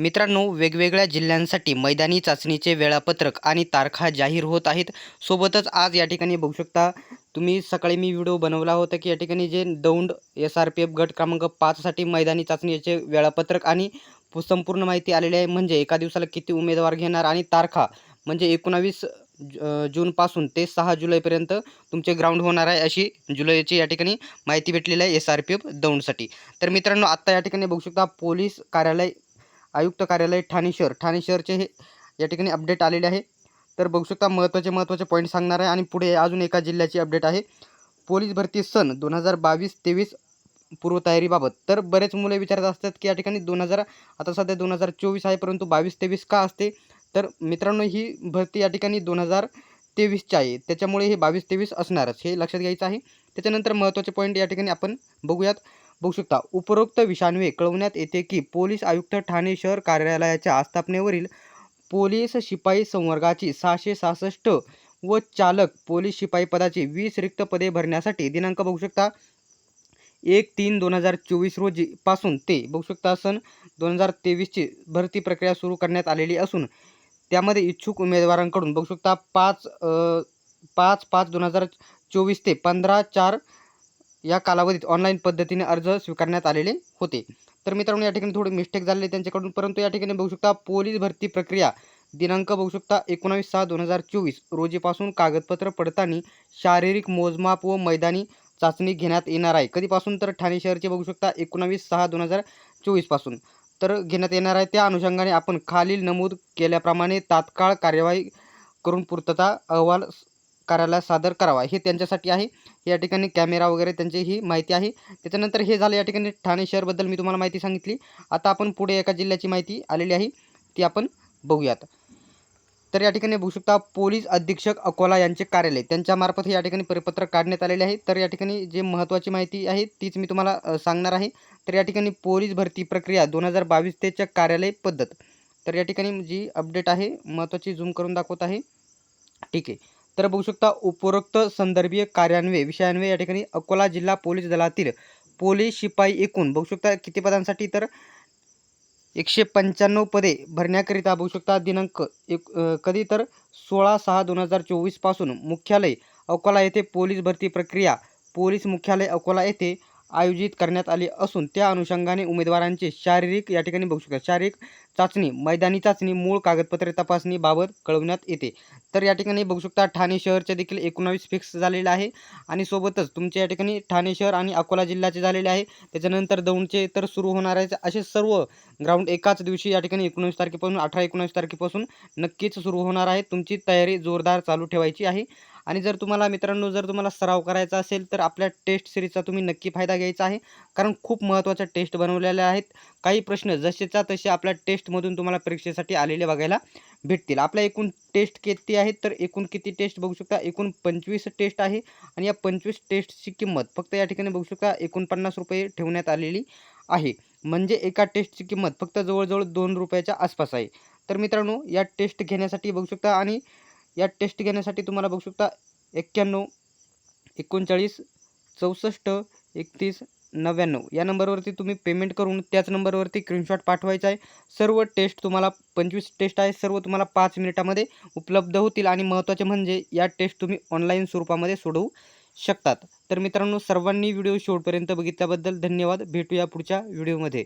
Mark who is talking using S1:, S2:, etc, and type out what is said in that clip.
S1: मित्रांनो वेगवेगळ्या जिल्ह्यांसाठी मैदानी चाचणीचे वेळापत्रक आणि तारखा जाहीर होत आहेत. सोबतच आज या ठिकाणी बघू शकता तुम्ही सकाळी मी व्हिडिओ बनवला होता की या ठिकाणी जे Daund S R P F गट क्रमांक पाचसाठी मैदानी चाचणीचे वेळापत्रक आणि संपूर्ण माहिती आलेली आहे. म्हणजे एका दिवसाला किती उमेदवार घेणार आणि तारखा म्हणजे एकोणावीस ज- जूनपासून ते सहा जुलैपर्यंत तुमचे ग्राउंड होणार आहे अशी जुलैची या ठिकाणी माहिती भेटलेली आहे एस आर पी एफ दौंडसाठी. तर मित्रांनो आत्ता या ठिकाणी बघू शकता पोलीस कार्यालय आयुक्त कार्यालय ठाणे शहर. ठाणे शहरचे हे या ठिकाणी अपडेट आलेले आहे. तर बघू शकता महत्त्वाचे महत्त्वाचे पॉईंट सांगणार आहे. आणि पुढे अजून एका जिल्ह्याची अपडेट आहे. पोलीस भरती सन दोन हजार बावीस तेवीस पूर्वतयारीबाबत. तर बरेच मुले विचारत असतात की या ठिकाणी दोन हजार आता सध्या दोन हजार चोवीस आहे परंतु बावीस तेवीस का असते? तर मित्रांनो ही भरती या ठिकाणी दोन हजार तेवीसची आहे. त्याच्यामुळे हे बावीस तेवीस असणारच. हे लक्षात घ्यायचं आहे. त्याच्यानंतर महत्त्वाचे पॉईंट या ठिकाणी आपण बघूयात. बघू शकता. उपरोक्त विषयान्वये कळवण्यात येते की पोलीस आयुक्त ठाणे शहर कार्यालयाच्या आस्थापनेवरील पोलीस शिपाई संवर्गाची सहाशे सहासष्ट व चालक पोलीस शिपाई पदाची वीस रिक्त पदे भरण्यासाठी दिनांक बघू शकता. एक तीन दोन हजार चोवीस रोजी पासून ते बघू शकता सन दोन हजार तेवीसची भरती प्रक्रिया सुरू करण्यात आलेली असून त्यामध्ये इच्छुक उमेदवारांकडून बघू शकता पाच पाच पाच दोन हजार चोवीस ते पंधरा चार या कालावधीत ऑनलाईन पद्धतीने अर्ज स्वीकारण्यात आलेले होते. तर मित्रांनो या ठिकाणी थोडी मिस्टेक झालेली त्यांच्याकडून. परंतु या ठिकाणी बघू शकता पोलीस भरती प्रक्रिया दिनांक बघू शकता एकोणावीस सहा दोन हजार चोवीस. रोजीपासून कागदपत्र पडताळणी शारीरिक मोजमाप व मैदानी चाचणी घेण्यात येणार आहे. कधीपासून तर ठाणे शहरचे बघू शकता एकोणावीस सहा दोन हजार चोवीसपासून तर घेण्यात येणार आहे त्या अनुषंगाने आपण खालील नमूद केल्याप्रमाणे तात्काळ कार्यवाही करून पूर्तता अहवाल कार्यालयात सादर करावा. हे त्यांच्यासाठी आहे. या ठिकाणी कॅमेरा वगैरे त्यांची ही माहिती आहे. त्याच्यानंतर हे झालं या ठिकाणी ठाणे शहरबद्दल मी तुम्हाला माहिती सांगितली. आता आपण पुढे एका जिल्ह्याची माहिती आलेली आहे. ती आपण बघूयात. तर या ठिकाणी बघू शकता पोलीस अधीक्षक अकोला यांचे कार्यालय. त्यांच्यामार्फत हे या ठिकाणी परिपत्रक काढण्यात आलेले आहे. तर या ठिकाणी जे महत्त्वाची माहिती आहे तीच मी तुम्हाला सांगणार आहे. तर या ठिकाणी पोलीस भरती प्रक्रिया दोन हजार बावीस तेच्या कार्यालय पद्धत. तर या ठिकाणी जी अपडेट आहे महत्त्वाची झूम करून दाखवत आहे. ठीक आहे. तर बघू शकता उपरोक्त संदर्भीय कार्यान्वये विषयान्वये या ठिकाणी अकोला जिल्हा पोलीस दलातील पोलीस शिपाई एकूण बघू शकता किती पदांसाठी तर एकशे पंच्याण्णव पदे भरण्याकरिता बघू शकता दिनांक एक कधी तर सोळा सहा दोन हजार चोवीसपासून मुख्यालय अकोला येथे पोलीस भरती प्रक्रिया पोलीस मुख्यालय अकोला येथे आयोजित करण्यात आली असून त्या अनुषंगाने उमेदवारांचे शारीरिक या ठिकाणी बघू शकता. शारीरिक चाचणी मैदानी चाचणी मूळ कागदपत्रे तपासणीबाबत कळवण्यात येते. तर या ठिकाणी बघू शकता ठाणे शहरचे देखील एकोणावीस फिक्स झालेलं आहे आणि सोबतच तुमच्या या ठिकाणी ठाणे शहर आणि अकोला जिल्ह्याचे झालेले आहे. त्याच्यानंतर दौंडचे तर सुरू होणार आहे असे सर्व ग्राउंड एकाच दिवशी या ठिकाणी एकोणवीस तारखेपासून अठरा एकोणवीस तारखेपासून नक्कीच सुरू होणार आहे. तुमची तयारी जोरदार चालू ठेवायची आहे. आणि जर तुम्हाला मित्रांनो जर तुम्हाला सराव करायचा असेल तर आपल्या टेस्ट सिरीजचा तुम्ही नक्की फायदा घ्यायचा आहे. कारण खूप महत्त्वाच्या टेस्ट बनवलेल्या आहेत. काही प्रश्न जसेच्या तसे आपल्या टेस्टमधून तुम्हाला परीक्षेसाठी आलेले बघायला भेटतील. आपल्या एकूण टेस्ट किती आहेत तर एकूण किती टेस्ट बघू शकता? एकूण पंचवीस टेस्ट आहे आणि या पंचवीस टेस्टची किंमत फक्त या ठिकाणी बघू शकता एकोणपन्नास रुपये ठेवण्यात आलेली आहे. म्हणजे एका टेस्टची किंमत फक्त जवळजवळ दोन रुपयाच्या आसपास आहे. तर मित्रांनो या टेस्ट घेण्यासाठी बघू शकता आणि या टेस्ट घेण्यासाठी तुम्हाला बघू शकता एक्क्याण्णव एकोणचाळीस चौसष्ट एकतीस नव्याण्णव. या नंबरवरती तुम्ही पेमेंट करून त्याच नंबरवरती स्क्रीनशॉट पाठवायचा आहे. सर्व टेस्ट तुम्हाला पंचवीस टेस्ट आहे. सर्व तुम्हाला पाच मिनिटामध्ये उपलब्ध होतील. आणि महत्त्वाचे म्हणजे या टेस्ट तुम्ही ऑनलाईन स्वरूपामध्ये सोडवू शकतात. तर मित्रांनो सर्वांनी व्हिडिओ शेवटपर्यंत बघितल्याबद्दल धन्यवाद. भेटूया पुढच्या व्हिडिओमध्ये